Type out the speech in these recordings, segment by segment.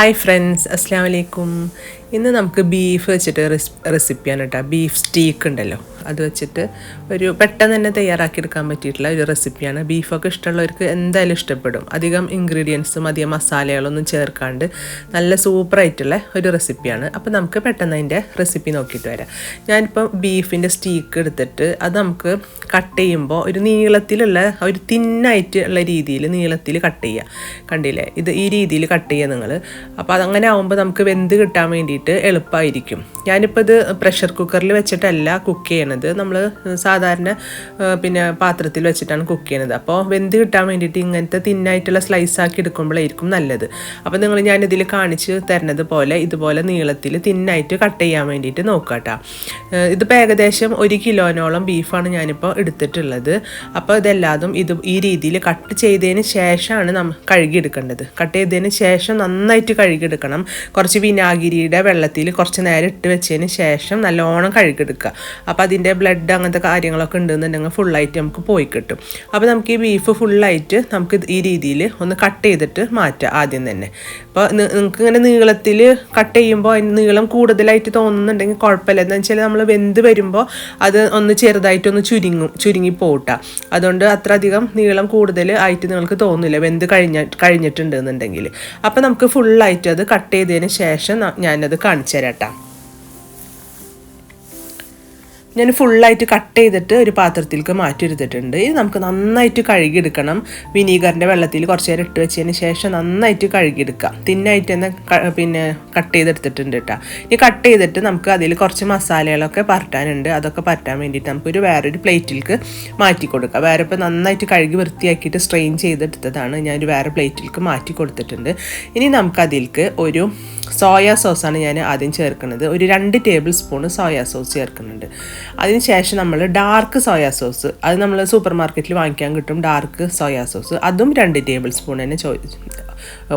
Hi friends അസ്സാം വലൈക്കും ഇന്ന് നമുക്ക് ബീഫ് വെച്ചിട്ട് റെസിപ്പിയാണ് കേട്ടോ ബീഫ് സ്റ്റീക്ക് ഉണ്ടല്ലോ. അത് വെച്ചിട്ട് ഒരു പെട്ടെന്ന് തന്നെ തയ്യാറാക്കിയെടുക്കാൻ പറ്റിയിട്ടുള്ള ഒരു റെസിപ്പിയാണ്. ബീഫൊക്കെ ഇഷ്ടമുള്ളവർക്ക് എന്തായാലും ഇഷ്ടപ്പെടും. അധികം ഇൻഗ്രീഡിയൻസും അധികം മസാലകളൊന്നും ചേർക്കാണ്ട് നല്ല സൂപ്പറായിട്ടുള്ള ഒരു റെസിപ്പിയാണ്. അപ്പോൾ നമുക്ക് പെട്ടെന്ന് അതിന്റെ റെസിപ്പി നോക്കിയിട്ട് വരാം. ഞാനിപ്പോൾ ബീഫിന്റെ സ്റ്റീക്ക് എടുത്തിട്ട് അത് നമുക്ക് കട്ട് ചെയ്യുമ്പോൾ ഒരു നീളത്തിലുള്ള ഒരു തിന്നായിട്ട് ഉള്ള രീതിയിൽ നീളത്തിൽ കട്ട് ചെയ്യുക. കണ്ടില്ലേ? ഇത് ഈ രീതിയിൽ കട്ട് ചെയ്യുക നിങ്ങൾ. അപ്പോൾ അതങ്ങനെ ആകുമ്പോൾ നമുക്ക് വെന്ത് കിട്ടാൻ വേണ്ടിയിട്ട് എളുപ്പമായിരിക്കും. ഞാനിപ്പോൾ ഇത് പ്രഷർ കുക്കറിൽ വെച്ചിട്ടല്ല കുക്ക് ചെയ്യണത്. നമ്മൾ സാധാരണ പിന്നെ പാത്രത്തിൽ വെച്ചിട്ടാണ് കുക്ക് ചെയ്യണത്. അപ്പോൾ വെന്ത് കിട്ടാൻ വേണ്ടിയിട്ട് ഇങ്ങനത്തെ തിന്നായിട്ടുള്ള സ്ലൈസ് ആക്കി എടുക്കുമ്പോഴായിരിക്കും നല്ലത്. അപ്പോൾ നിങ്ങൾ ഞാനിതിൽ കാണിച്ച് തരുന്നത് പോലെ ഇതുപോലെ നീളത്തിൽ തിന്നായിട്ട് കട്ട് ചെയ്യാൻ വേണ്ടിയിട്ട് നോക്കുക ഇതിപ്പോൾ ഏകദേശം ഒരു കിലോനോളം ബീഫാണ് ഞാനിപ്പോൾ എടുത്തിട്ടുള്ളത്. അപ്പോൾ ഇതെല്ലാതും ഇത് ഈ രീതിയിൽ കട്ട് ചെയ്തതിന് ശേഷമാണ് നമ്മൾ കഴുകിയെടുക്കേണ്ടത്. കട്ട് ചെയ്തതിന് ശേഷം നന്നായിട്ട് കഴുകിയെടുക്കണം. കുറച്ച് വിനാഗിരിയുടെ വെള്ളത്തിൽ കുറച്ച് നേരം ഇട്ട് വെച്ചതിന് ശേഷം നല്ലോണം കഴുകിയെടുക്കുക. അപ്പോൾ അതിന്റെ ബ്ലഡ് അങ്ങനത്തെ കാര്യങ്ങളൊക്കെ ഉണ്ടെന്നുണ്ടെങ്കിൽ ഫുള്ളായിട്ട് നമുക്ക് പോയി കിട്ടും. അപ്പോൾ നമുക്ക് ഈ ബീഫ് ഫുള്ളായിട്ട് നമുക്ക് ഈ രീതിയിൽ ഒന്ന് കട്ട് ചെയ്തിട്ട് മാറ്റാം ആദ്യം തന്നെ. അപ്പോൾ നിങ്ങൾക്ക് ഇങ്ങനെ നീളത്തിൽ കട്ട് ചെയ്യുമ്പോൾ അതിന് നീളം കൂടുതലായിട്ട് തോന്നുന്നുണ്ടെങ്കിൽ കുഴപ്പമില്ല. എന്ന് വെച്ചാൽ നമ്മൾ വെന്ത് വരുമ്പോൾ അത് ഒന്ന് ചെറുതായിട്ടൊന്ന് ചുരുങ്ങും ചുരുങ്ങി പോട്ടാ അതുകൊണ്ട് അത്ര അധികം നീളം കൂടുതൽ ആയിട്ട് നിങ്ങൾക്ക് തോന്നില്ല വെന്ത് കഴിഞ്ഞ കഴിഞ്ഞിട്ടുണ്ടെന്നുണ്ടെങ്കിൽ. അപ്പോൾ നമുക്ക് ഫുള്ളായിട്ട് അത് കട്ട് ചെയ്തതിന് ശേഷം ഞാനത് കാണിച്ചു തരാം. ഞാൻ ഫുള്ളായിട്ട് കട്ട് ചെയ്തിട്ട് ഒരു പാത്രത്തിലേക്ക് മാറ്റി എടുത്തിട്ടുണ്ട് ഇത് നമുക്ക് നന്നായിട്ട് കഴുകിയെടുക്കണം. വിനീഗറിന്റെ വെള്ളത്തിൽ കുറച്ച് നേരം ഇട്ട് വെച്ചതിന് ശേഷം നന്നായിട്ട് കഴുകിയെടുക്കാം. തിന്നായിട്ട് തന്നെ പിന്നെ കട്ട് ചെയ്തെടുത്തിട്ടുണ്ട് കേട്ടോ ഇനി കട്ട് ചെയ്തിട്ട് നമുക്ക് അതിൽ കുറച്ച് മസാലകളൊക്കെ പരട്ടാനുണ്ട്. അതൊക്കെ പരട്ടാൻ വേണ്ടിയിട്ട് നമുക്കൊരു വേറൊരു പ്ലേറ്റിലേക്ക് മാറ്റി കൊടുക്കാം. വേറെ ഇപ്പോൾ നന്നായിട്ട് കഴുകി വൃത്തിയാക്കിയിട്ട് സ്ട്രെയിൻ ചെയ്തെടുത്തതാണ്. ഞാനൊരു വേറെ പ്ലേറ്റിലേക്ക് മാറ്റി കൊടുത്തിട്ടുണ്ട്. ഇനി നമുക്ക് അതിലേക്ക് ഒരു സോയാ സോസാണ് ഞാൻ ആദ്യം ചേർക്കുന്നത്. ഒരു രണ്ട് ടേബിൾ സ്പൂൺ സോയാ സോസ് ചേർക്കുന്നുണ്ട്. അതിനുശേഷം നമ്മൾ ഡാർക്ക് സോയാ സോസ് അത് നമ്മൾ സൂപ്പർ മാർക്കറ്റിൽ വാങ്ങിക്കാൻ കിട്ടും ഡാർക്ക് സോയാ സോസ് അതും രണ്ട് ടേബിൾ സ്പൂൺ തന്നെ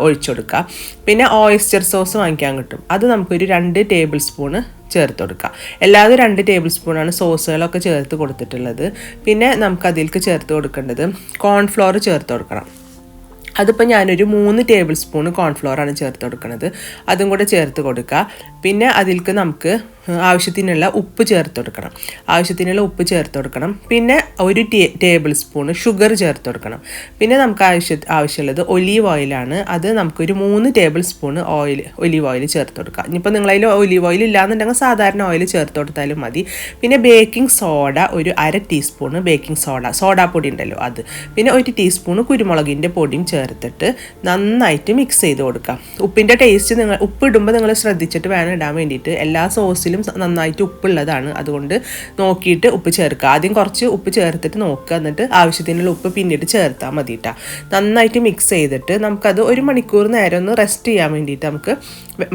ഒഴിച്ചു കൊടുക്കുക പിന്നെ ഓയിസ്റ്റർ സോസ് വാങ്ങിക്കാൻ കിട്ടും. അത് നമുക്കൊരു രണ്ട് ടേബിൾ സ്പൂണ് ചേർത്ത് കൊടുക്കുക എല്ലാതും രണ്ട് ടേബിൾ സ്പൂണാണ് സോസുകളൊക്കെ ചേർത്ത് കൊടുത്തിട്ടുള്ളത്. പിന്നെ നമുക്ക് അതിലേക്ക് ചേർത്ത് കൊടുക്കേണ്ടത് കോൺഫ്ലോർ ചേർത്ത് കൊടുക്കണം അതിപ്പോൾ ഞാനൊരു മൂന്ന് ടേബിൾ സ്പൂൺ കോൺഫ്ലോറാണ് ചേർത്ത് കൊടുക്കുന്നത് അതും കൂടെ ചേർത്ത് കൊടുക്കുക പിന്നെ അതിലേക്ക് നമുക്ക് ആവശ്യത്തിനുള്ള ഉപ്പ് ചേർത്ത് കൊടുക്കണം. ആവശ്യത്തിനുള്ള ഉപ്പ് ചേർത്ത് കൊടുക്കണം. പിന്നെ ഒരു ടേബിൾ സ്പൂൺ ഷുഗർ ചേർത്ത് കൊടുക്കണം. പിന്നെ നമുക്ക് ആവശ്യ ആവശ്യമുള്ളത് ഒലീവ് ഓയിലാണ്. അത് നമുക്കൊരു മൂന്ന് tablespoon oil olive oil ചേർത്ത് കൊടുക്കാം. ഇനിയിപ്പോൾ നിങ്ങളതിൽ ഒലീവ് ഓയിൽ ഇല്ലാന്നുണ്ടെങ്കിൽ സാധാരണ ഓയിൽ ചേർത്ത് കൊടുത്താലും മതി. പിന്നെ ബേക്കിംഗ് സോഡ ഒരു അര ടീസ്പൂണ് ബേക്കിംഗ് സോഡ സോഡാപ്പൊടി ഉണ്ടല്ലോ അത്. പിന്നെ ഒരു ടീസ്പൂണ് കുരുമുളകിന്റെ പൊടിയും ചേർത്തിട്ട് നന്നായിട്ട് മിക്സ് ചെയ്ത് കൊടുക്കാം. ഉപ്പിന്റെ ടേസ്റ്റ് നിങ്ങൾ ഉപ്പ് ഇടുമ്പോൾ നിങ്ങൾ ശ്രദ്ധിച്ചിട്ട് വേണം ഇടാൻ വേണ്ടിയിട്ട്. എല്ലാ സോസിലും സ- നന്നായിട്ട് ഉപ്പുള്ളതാണ്. അതുകൊണ്ട് നോക്കിയിട്ട് ഉപ്പ് ചേർക്കുക. ആദ്യം കുറച്ച് ഉപ്പ് ചേർത്തിട്ട് നോക്കുക. എന്നിട്ട് ആവശ്യത്തിനുള്ള ഉപ്പ് പിന്നീട് ചേർത്താൽ മതി നന്നായിട്ട് മിക്സ് ചെയ്തിട്ട് നമുക്കത് ഒരു മണിക്കൂർ നേരം ഒന്ന് റെസ്റ്റ് ചെയ്യാൻ വേണ്ടിയിട്ട് നമുക്ക്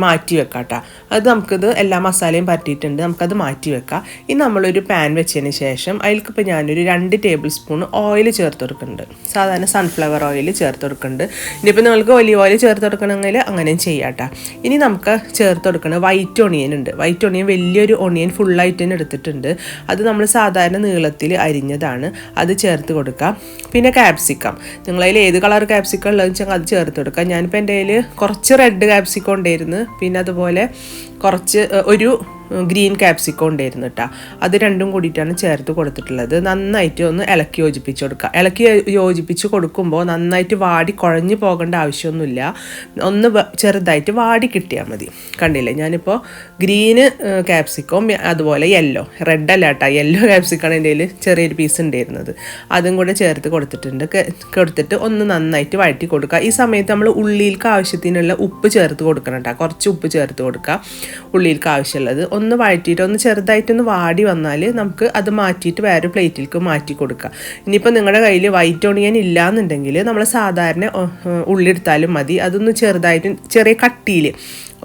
മാറ്റി വെക്കാം കേട്ടോ അത് നമുക്കിത് എല്ലാ മസാലയും പറ്റിയിട്ടുണ്ട് നമുക്കത് മാറ്റി വെക്കാം. ഇനി നമ്മളൊരു പാൻ വെച്ചതിന് ശേഷം അതിലേക്ക് ഇപ്പോൾ ഞാനൊരു രണ്ട് ടേബിൾ സ്പൂൺ ഓയിൽ ചേർത്ത് കൊടുക്കുന്നുണ്ട്. സാധാരണ സൺഫ്ലവർ ഓയിൽ ചേർത്ത് കൊടുക്കുന്നുണ്ട്. ഇനിയിപ്പോൾ നിങ്ങൾക്ക് ഒലിവ് ഓയിൽ ചേർത്ത് കൊടുക്കണമെങ്കിൽ അങ്ങനെയും ചെയ്യാം കേട്ടോ ഇനി നമുക്ക് ചേർത്ത് കൊടുക്കുന്നത് വൈറ്റ് ഒണിയൻ ഉണ്ട്. വൈറ്റ് ഒണിയൻ വലിയൊരു ഒണിയൻ ഫുള്ളായിട്ട് തന്നെ എടുത്തിട്ടുണ്ട്. അത് നമ്മൾ സാധാരണ നീളത്തിൽ അരിഞ്ഞതാണ്. അത് ചേർത്ത് കൊടുക്കാം. പിന്നെ ക്യാപ്സിക്കം നിങ്ങളതിൽ ഏത് കളർ ക്യാപ്സിക്കം ഉള്ളതെന്ന് വെച്ചാൽ അത് ചേർത്ത് കൊടുക്കാം. ഞാനിപ്പോൾ എന്റെ കയ്യിൽ കുറച്ച് റെഡ് ക്യാപ്സിക്കം ഉണ്ടായിരുന്നു. പിന്നെ അതുപോലെ കുറച്ച് ഒരു ഗ്രീൻ കാപ്സിക്കോ ഉണ്ടായിരുന്നു കേട്ടോ. അത് രണ്ടും കൂടിയിട്ടാണ് ചേർത്ത് കൊടുത്തിട്ടുള്ളത്. നന്നായിട്ട് ഒന്ന് ഇളക്കി യോജിപ്പിച്ച് കൊടുക്കുക. ഇളക്കി യോജിപ്പിച്ച് കൊടുക്കുമ്പോൾ നന്നായിട്ട് വാടി കുഴഞ്ഞു പോകേണ്ട ആവശ്യമൊന്നുമില്ല. ഒന്ന് ചെറുതായിട്ട് വാടി കിട്ടിയാൽ മതി. കണ്ടില്ലേ? ഞാനിപ്പോൾ ഗ്രീന് ക്യാപ്സിക്കോ അതുപോലെ യെല്ലോ. റെഡ് അല്ല കേട്ടോ. യെല്ലോ ക്യാപ്സിക്കാണ് എന്റെ ചെറിയൊരു പീസ് ഉണ്ടായിരുന്നത്. അതും കൂടെ ചേർത്ത് കൊടുത്തിട്ടുണ്ട്. കൊടുത്തിട്ട് ഒന്ന് നന്നായിട്ട് വഴറ്റി കൊടുക്കുക. ഈ സമയത്ത് നമ്മൾ ഉള്ളിയിലേക്ക് ആവശ്യത്തിനുള്ള ഉപ്പ് ചേർത്ത് കൊടുക്കണം കേട്ടോ. കുറച്ച് ഉപ്പ് ചേർത്ത് കൊടുക്കുക. ഉള്ളിയിലേക്ക് ആവശ്യമുള്ളത്. ഒന്ന് വഴറ്റിയിട്ട് ഒന്ന് ചെറുതായിട്ടൊന്ന് വാടി വന്നാൽ നമുക്ക് അത് മാറ്റിയിട്ട് വേറെ പ്ലേറ്റിലേക്ക് മാറ്റി കൊടുക്കുക ഇനിയിപ്പോൾ നിങ്ങളുടെ കയ്യിൽ വൈറ്റ് ഓണിയൻ ഇല്ലയെന്നുണ്ടെങ്കിൽ നമ്മൾ സാധാരണ ഉള്ളെടുത്താലും മതി. അതൊന്ന് ചെറുതായിട്ട് ചെറിയ കട്ടിയിൽ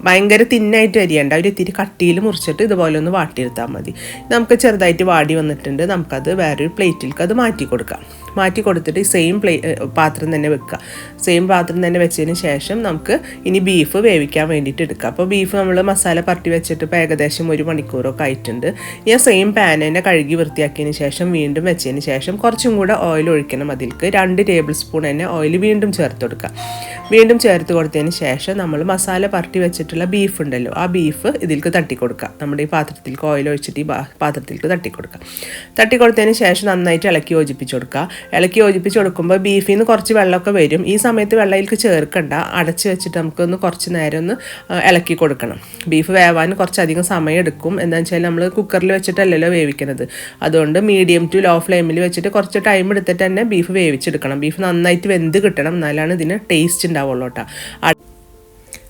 ഭയങ്കര തിന്നായിട്ട് അരിയണ്ട. ഒരു ഇത്തിരി കട്ടിയിൽ മുറിച്ചിട്ട് ഇതുപോലെ ഒന്ന് വാട്ടിയെടുത്താൽ മതി. നമുക്ക് ചെറുതായിട്ട് വാടി വന്നിട്ടുണ്ട്. നമുക്കത് വേറൊരു പ്ലേറ്റിലേക്ക് അത് മാറ്റി കൊടുക്കാം. മാറ്റി കൊടുത്തിട്ട് സെയിം പ്ലേ പാത്രം തന്നെ വെക്കുക. സെയിം പാത്രം തന്നെ വെച്ചതിന് ശേഷം നമുക്ക് ഇനി ബീഫ് വേവിക്കാൻ വേണ്ടിയിട്ട് എടുക്കുക അപ്പോൾ ബീഫ് നമ്മൾ മസാല പരട്ടി വെച്ചിട്ട് ഇപ്പോൾ ഏകദേശം ഒരു മണിക്കൂറൊക്കെ ആയിട്ടുണ്ട്. ഞാൻ സെയിം പാൻ തന്നെ കഴുകി വൃത്തിയാക്കിയതിന് ശേഷം വീണ്ടും വെച്ചതിന് ശേഷം കുറച്ചും കൂടെ ഓയിൽ ഒഴിക്കണം അതിലേക്ക് രണ്ട് ടേബിൾ സ്പൂൺ തന്നെ ഓയിൽ വീണ്ടും ചേർത്ത് കൊടുക്കുക. വീണ്ടും ചേർത്ത് കൊടുത്തതിന് ശേഷം നമ്മൾ മസാല പരട്ടി വെച്ചിട്ടുള്ള ബീഫ് ഉണ്ടല്ലോ. ആ ബീഫ് ഇതിലേക്ക് തട്ടി കൊടുക്കുക നമ്മുടെ ഈ പാത്രത്തിലേക്ക് ഓയിൽ ഒഴിച്ചിട്ട് ഈ പാത്രത്തിലേക്ക് തട്ടി കൊടുക്കുക തട്ടി കൊടുത്തതിന് ശേഷം നന്നായിട്ട് ഇളക്കി യോജിപ്പിച്ച് കൊടുക്കുക. ഇളക്കി യോജിപ്പിച്ച് കൊടുക്കുമ്പോൾ ബീഫിൽ നിന്ന് കുറച്ച് വെള്ളമൊക്കെ വരും. ഈ സമയത്ത് വെള്ളയിലേക്ക് ചേർക്കണ്ട. അടച്ച് വെച്ചിട്ട് നമുക്കൊന്ന് കുറച്ച് നേരം ഒന്ന് ഇളക്കി കൊടുക്കണം. ബീഫ് വേവാൻ കുറച്ചധികം സമയം എടുക്കും. എന്താ വെച്ചാൽ നമ്മൾ കുക്കറിൽ വെച്ചിട്ടല്ലല്ലോ വേവിക്കുന്നത് അതുകൊണ്ട് മീഡിയം ടു ലോ ഫ്ലെയിമിൽ വെച്ചിട്ട് കുറച്ച് ടൈം എടുത്തിട്ട് തന്നെ ബീഫ് വേവിച്ചെടുക്കണം. ബീഫ് നന്നായിട്ട് വെന്ത് കിട്ടണം. എന്നാലാണ് ഇതിന് ടേസ്റ്റ് ഉണ്ടാവുള്ളൂ കേട്ടോ.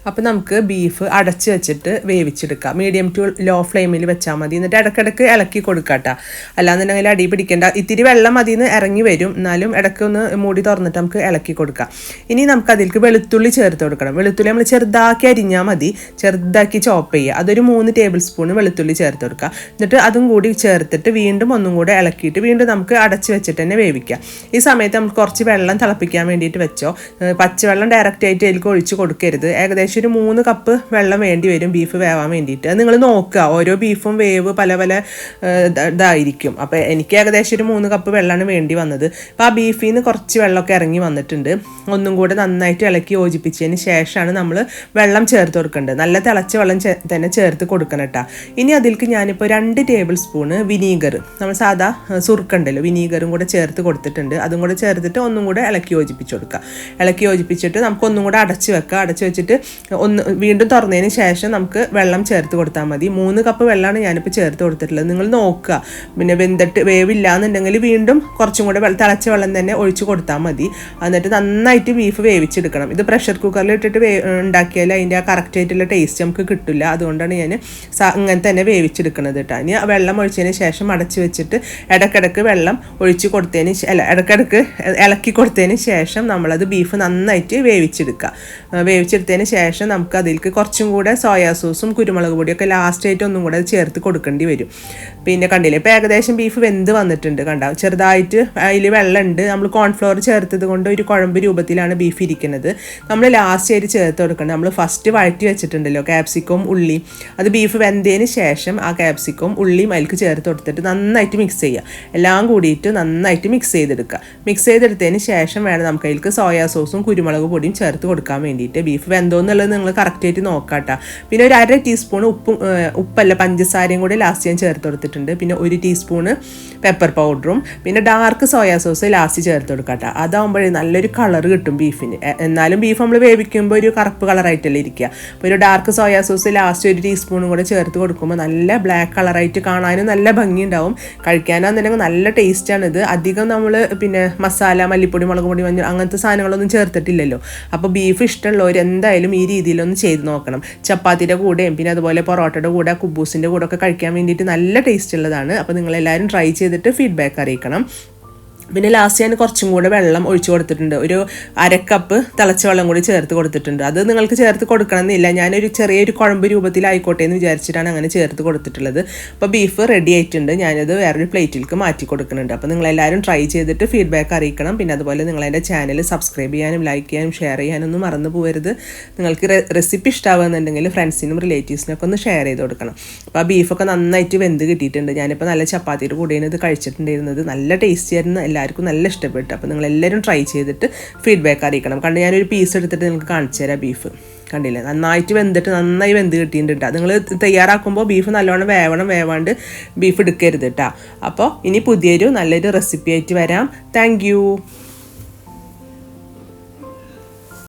അപ്പോൾ നമുക്ക് ബീഫ് അടച്ച് വെച്ചിട്ട് വേവിച്ചെടുക്കാം. മീഡിയം ടു ലോ ഫ്ലെയിമിൽ വെച്ചാൽ മതി. എന്നിട്ട് ഇടയ്ക്കിടയ്ക്ക് ഇളക്കി കൊടുക്കാട്ടോ. അല്ലാന്നുണ്ടെങ്കിൽ അടി പിടിക്കേണ്ട. ഇത്തിരി വെള്ളം അതിൽ നിന്ന് ഇറങ്ങി വരും. എന്നാലും ഇടയ്ക്ക് ഒന്ന് മൂടി തുറന്നിട്ട് നമുക്ക് ഇളക്കി കൊടുക്കാം. ഇനി നമുക്ക് അതിലേക്ക് വെളുത്തുള്ളി ചേർത്ത് കൊടുക്കണം. വെളുത്തുള്ളി നമ്മൾ ചെറുതാക്കി അരിഞ്ഞാൽ മതി. ചെറുതാക്കി ചോപ്പ് ചെയ്യുക അതൊരു മൂന്ന് ടേബിൾ സ്പൂൺ വെളുത്തുള്ളി ചേർത്ത് കൊടുക്കുക എന്നിട്ട് അതും കൂടി ചേർത്തിട്ട് വീണ്ടും ഒന്നും കൂടെ ഇളക്കിയിട്ട് വീണ്ടും നമുക്ക് അടച്ച് വെച്ചിട്ട് തന്നെ വേവിക്കാം. ഈ സമയത്ത് നമുക്ക് കുറച്ച് വെള്ളം തിളപ്പിക്കാൻ വേണ്ടിയിട്ട് വെച്ചോ. പച്ചവെള്ളം ഡയറക്റ്റ് ആയിട്ട് അതിലേക്ക് ഒഴിച്ച് കൊടുക്കരുത്. ഏകദേശം ഏകദേശം ഒരു മൂന്ന് കപ്പ് വെള്ളം വേണ്ടി വരും. ബീഫ് വേവാൻ വേണ്ടിയിട്ട്. നിങ്ങൾ നോക്കുക. ഓരോ ബീഫും വേവ് പല പല ഇതായിരിക്കും. അപ്പോൾ എനിക്ക് ഏകദേശം ഒരു മൂന്ന് കപ്പ് വെള്ളമാണ് വേണ്ടി വന്നത്. അപ്പോൾ ആ ബീഫിൽ നിന്ന് കുറച്ച് വെള്ളമൊക്കെ ഇറങ്ങി വന്നിട്ടുണ്ട്. ഒന്നും കൂടെ നന്നായിട്ട് ഇളക്കി യോജിപ്പിച്ചതിന് ശേഷമാണ് നമ്മൾ വെള്ളം ചേർത്ത് കൊടുക്കേണ്ടത്. നല്ല തിളച്ച വെള്ളം തന്നെ ചേർത്ത് കൊടുക്കണം കേട്ടോ ഇനി അതിലേക്ക് ഞാനിപ്പോൾ രണ്ട് ടേബിൾ സ്പൂണ് വിനീഗർ നമ്മൾ സാധാ സുറുക്കുണ്ടല്ലോ വിനീഗറും കൂടെ ചേർത്ത് കൊടുത്തിട്ടുണ്ട്. അതും കൂടെ ചേർത്തിട്ട് ഒന്നും കൂടെ ഇളക്കി യോജിപ്പിച്ച് കൊടുക്കുക. ഇളക്കി യോജിപ്പിച്ചിട്ട് നമുക്ക് ഒന്നും കൂടെ അടച്ച് വെക്കുക. അടച്ച് വെച്ചിട്ട് ഒന്ന് വീണ്ടും തുറന്നതിന് ശേഷം നമുക്ക് വെള്ളം ചേർത്ത് കൊടുത്താൽ മതി. മൂന്ന് കപ്പ് വെള്ളമാണ് ഞാനിപ്പോൾ ചേർത്ത് കൊടുത്തിട്ടുള്ളത്. നിങ്ങൾ നോക്കുക. പിന്നെ വെന്തിട്ട് വേവില്ല എന്നുണ്ടെങ്കിൽ വീണ്ടും കുറച്ചും കൂടെ തിളച്ച വെള്ളം തന്നെ ഒഴിച്ച് കൊടുത്താൽ മതി. എന്നിട്ട് നന്നായിട്ട് ബീഫ് വേവിച്ചെടുക്കണം. ഇത് പ്രഷർ കുക്കറിൽ ഇട്ടിട്ട് വേ ഉണ്ടാക്കിയാൽ അതിന്റെ ആ കറക്റ്റ് ആയിട്ടുള്ള ടേസ്റ്റ് നമുക്ക് കിട്ടില്ല. അതുകൊണ്ടാണ് ഞാൻ അങ്ങനെ തന്നെ വേവിച്ചെടുക്കുന്നത് കേട്ടോ ഇനി വെള്ളം ഒഴിച്ചതിന് ശേഷം അടച്ച് വെച്ചിട്ട് ഇടക്കിടക്ക് വെള്ളം ഒഴിച്ച് കൊടുത്തതിന് അല്ല ഇടക്കിടക്ക് ഇളക്കി കൊടുത്തതിന് ശേഷം നമ്മളത് ബീഫ് നന്നായിട്ട് വേവിച്ചെടുക്കുക. വേവിച്ചെടുത്തതിന് ശേഷം ശേഷം നമുക്ക് അതിലേക്ക് കുറച്ചും കൂടെ സോയാ സോസും കുരുമുളക് പൊടിയൊക്കെ ലാസ്റ്റ് ആയിട്ട് ഒന്നും കൂടെ ചേർത്ത് കൊടുക്കേണ്ടി വരും. പിന്നെ കണ്ടില്ലേ ഇപ്പോൾ ഏകദേശം ബീഫ് വെന്ത് വന്നിട്ടുണ്ട് കണ്ട? ചെറുതായിട്ട് അതിൽ വെള്ളമുണ്ട്. നമ്മൾ കോൺഫ്ലോർ ചേർത്തത് കൊണ്ട് ഒരു കുഴമ്പ് രൂപത്തിലാണ് ബീഫ് ഇരിക്കുന്നത്. നമ്മൾ ലാസ്റ്റ് ആയിട്ട് ചേർത്ത് കൊടുക്കേണ്ടത് നമ്മൾ ഫസ്റ്റ് വഴറ്റി വെച്ചിട്ടുണ്ടല്ലോ ക്യാപ്സിക്കവും ഉള്ളി. അത് ബീഫ് വെന്തതിന് ശേഷം ആ ക്യാപ്സിക്കവും ഉള്ളിയും അതിലേക്ക് ചേർത്ത് കൊടുത്തിട്ട് നന്നായിട്ട് മിക്സ് ചെയ്യുക. എല്ലാം കൂടിയിട്ട് നന്നായിട്ട് മിക്സ് ചെയ്തെടുക്കുക. മിക്സ് ചെയ്തെടുത്തതിന് ശേഷം വേണം നമുക്ക് അതിലേക്ക് സോയാ സോസും കുരുമുളക് പൊടിയും ചേർത്ത് കൊടുക്കാൻ വേണ്ടിയിട്ട്. ബീഫ് വെന്തോന്നുള്ള എന്നുള്ളത് നിങ്ങൾ കറക്റ്റായിട്ട് നോക്കാട്ടോ. പിന്നെ ഒരു അര ടീസ്പൂൺ ഉപ്പും ഉപ്പല്ല പഞ്ചസാരയും കൂടി ലാസ്റ്റ് ഞാൻ ചേർത്ത് കൊടുത്തിട്ടുണ്ട്. പിന്നെ ഒരു ടീസ്പൂണ് പെപ്പർ പൗഡറും പിന്നെ ഡാർക്ക് സോയാ സോസ് ലാസ്റ്റ് ചേർത്ത് കൊടുക്കാട്ട. അതാകുമ്പോഴേ നല്ലൊരു കളർ കിട്ടും ബീഫിന് എന്നാലും ബീഫ് നമ്മൾ വേവിക്കുമ്പോൾ ഒരു കറുപ്പ് കളറായിട്ടല്ലേ ഇരിക്കുക അപ്പോൾ ഒരു ഡാർക്ക് സോയാ സോസ് ലാസ്റ്റ് ഒരു ടീസ്പൂണും കൂടെ ചേർത്ത് കൊടുക്കുമ്പോൾ നല്ല ബ്ലാക്ക് കളറായിട്ട് കാണാനും നല്ല ഭംഗി ഉണ്ടാവും കഴിക്കാനാണെന്നുണ്ടെങ്കിൽ നല്ല ടേസ്റ്റാണ് ഇത്. അധികം നമ്മൾ പിന്നെ മസാല മല്ലിപ്പൊടി മുളക് പൊടി മഞ്ഞൾ അങ്ങനത്തെ സാധനങ്ങളൊന്നും ചേർത്തിട്ടില്ലല്ലോ. അപ്പോൾ ബീഫ് ഇഷ്ടമുള്ളവർ എന്തായാലും ഈ രീതിയിലൊന്ന് ചെയ്ത് നോക്കണം. ചപ്പാത്തിയുടെ കൂടെയും പിന്നെ അതുപോലെ പൊറോട്ടയുടെ കൂടെ കുബൂസിന്റെ കൂടെ ഒക്കെ കഴിക്കാൻ വേണ്ടിയിട്ട് നല്ല ടേസ്റ്റ് ഉള്ളതാണ്. അപ്പോൾ നിങ്ങളെല്ലാവരും ട്രൈ ചെയ്തിട്ട് ഫീഡ്ബാക്ക് അറിയിക്കണം. പിന്നെ ലാസ്റ്റ് ഞാൻ കുറച്ചും കൂടെ വെള്ളം ഒഴിച്ചു കൊടുത്തിട്ടുണ്ട്. ഒരു അരക്കപ്പ് തിളച്ച വെള്ളം കൂടി ചേർത്ത് കൊടുത്തിട്ടുണ്ട്. അത് നിങ്ങൾക്ക് ചേർത്ത് കൊടുക്കണമെന്നില്ല. ഞാനൊരു ചെറിയൊരു കുഴമ്പ് രൂപത്തിലായിക്കോട്ടെ എന്ന് വിചാരിച്ചിട്ടാണ് അങ്ങനെ ചേർത്ത് കൊടുത്തിട്ടുള്ളത്. അപ്പോൾ ബീഫ് റെഡി ആയിട്ടുണ്ട്. ഞാനത് വേറൊരു പ്ലേറ്റിലേക്ക് മാറ്റി കൊടുക്കുന്നുണ്ട്. അപ്പോൾ നിങ്ങളെല്ലാവരും ട്രൈ ചെയ്തിട്ട് ഫീഡ്ബാക്ക് അറിയിക്കണം. പിന്നെ അതുപോലെ നിങ്ങളെന്റെ ചാനൽ സബ്സ്ക്രൈബ് ചെയ്യാനും ലൈക്ക് ചെയ്യാനും ഷെയർ ചെയ്യാനൊന്നും മറന്നു പോകരുത് നിങ്ങൾക്ക് റെസിപ്പി ഇഷ്ടമാകുന്നുണ്ടെങ്കിൽ ഫ്രണ്ട്സിനും റിലേറ്റീവ്സിനൊക്കെ ഒന്ന് ഷെയർ ചെയ്ത് കൊടുക്കണം. അപ്പോൾ ആ ബീഫൊക്കെ നന്നായിട്ട് വെന്ത് കിട്ടിയിട്ടുണ്ട്. ഞാനിപ്പോൾ നല്ല ചപ്പാത്തിയുടെ കൂടെയാണ് ഇത് കഴിച്ചിട്ടുണ്ടായിരുന്നത്. നല്ല ടേസ്റ്റി ആയിരുന്നു. എല്ലാവർക്കും നല്ല ഇഷ്ടപ്പെട്ടു. അപ്പോൾ നിങ്ങളെല്ലാവരും ട്രൈ ചെയ്തിട്ട് ഫീഡ്ബാക്ക് അറിയിക്കണം. കണ്ട് ഞാനൊരു പീസ് എടുത്തിട്ട് നിങ്ങൾക്ക് കാണിച്ചു തരാം ബീഫ് കണ്ടില്ലേ? നന്നായിട്ട് വെന്തിട്ട് നന്നായി വെന്ത് കിട്ടിയിട്ടുണ്ട് നിങ്ങൾ തയ്യാറാക്കുമ്പോൾ ബീഫ് നല്ലോണം വേവണം വേവാണ്ട് ബീഫ് എടുക്കരുത് കേട്ടോ അപ്പോൾ ഇനി പുതിയൊരു നല്ലൊരു റെസിപ്പി ആയിട്ട് വരാം. താങ്ക്